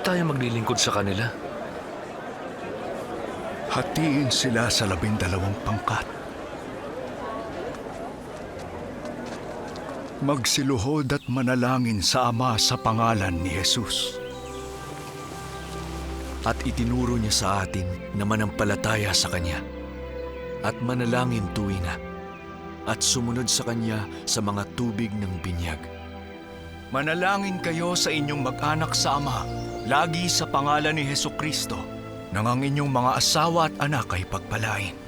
tayo maglilingkod sa kanila? Hatiin sila sa labindalawang pangkat. Magsiluhod at manalangin sa Ama sa pangalan ni Jesus. At itinuro niya sa atin na manampalataya sa Kanya at manalangin tuwina at sumunod sa Kanya sa mga tubig ng binyag. Manalangin kayo sa inyong mag-anak sa Ama, lagi sa pangalan ni Heso Kristo, nang ang inyong mga asawa at anak ay pagpalain.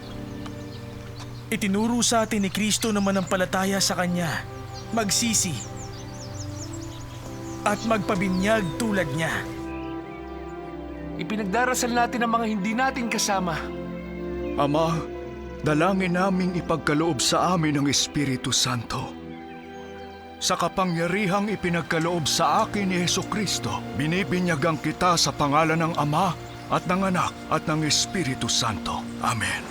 Itinuro sa atin ni Kristo na manampalataya sa Kanya, magsisi, at magpabinyag tulad niya. Ipinagdarasal natin ang mga hindi natin kasama. Ama, dalangin naming ipagkaloob sa amin ng Espiritu Santo. Sa kapangyarihang ipinagkaloob sa akin ni Heso Kristo, binibinyagang kita sa pangalan ng Ama at ng Anak at ng Espiritu Santo. Amen.